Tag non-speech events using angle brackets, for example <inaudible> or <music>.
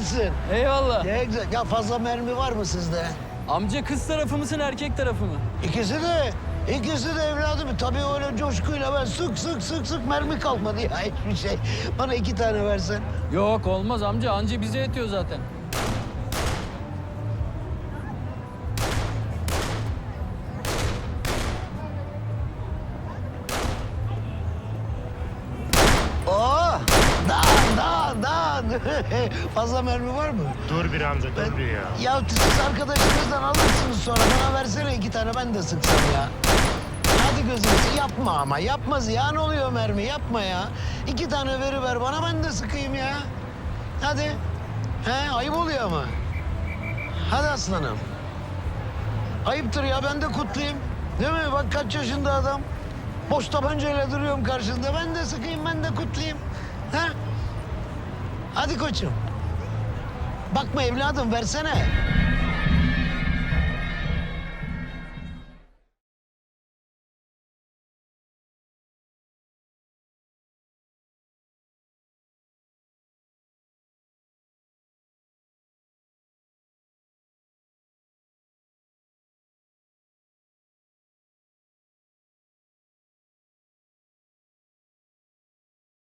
etsin. Eyvallah. Ne güzel. Ya fazla mermi var mı sizde? Amca kız tarafı mısın erkek tarafı mı? İkisi de. İkisi de evladım. Tabii öyle coşkuyla ben sık sık sık sık mermi kalmadı ya <laughs> hiçbir şey. Bana iki tane versen. Yok olmaz amca anca bize yetiyor zaten. <laughs> fazla mermi var mı? Dur bir amca dur bir ya. Ya siz arkadaşınızdan alırsınız sonra. Bana versene iki tane ben de sıksam ya. Hadi gözünü seveyim, yapma ama yapma ziyan oluyor mermi yapma ya. İki tane veri ver bana ben de sıkayım ya. Hadi. He ayıp oluyor ama. Hadi aslanım. Ayıptır ya ben de kutlayayım. Değil mi? Bak kaç yaşında adam. Boş tabancayla duruyorum karşında. Ben de sıkayım ben de kutlayayım. Ha? Hadi koçum. Bakma evladım versene.